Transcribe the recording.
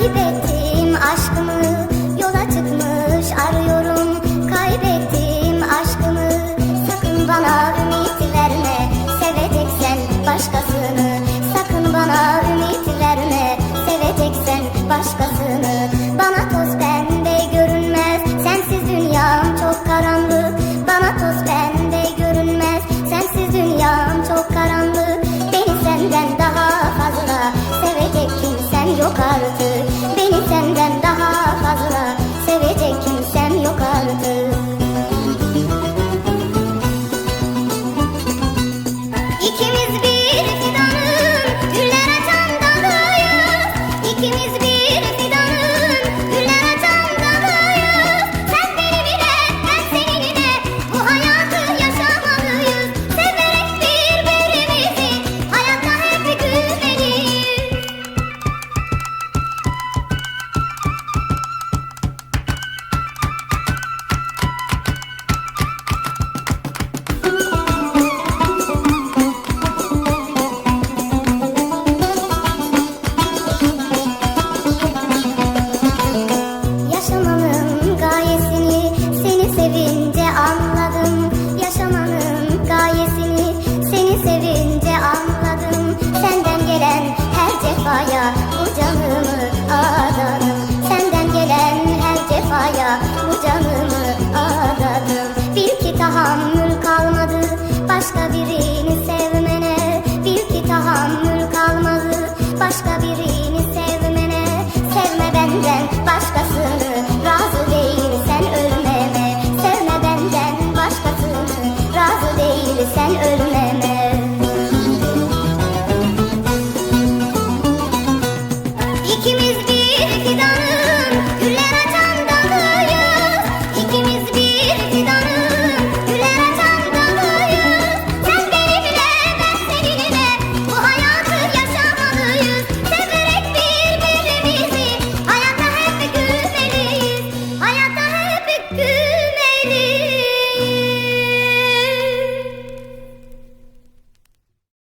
Kaybettim aşkımı yola çıkmış arıyorum. Kaybettim aşkımı sakın bana ümit verme. Seveceksen başkasını yo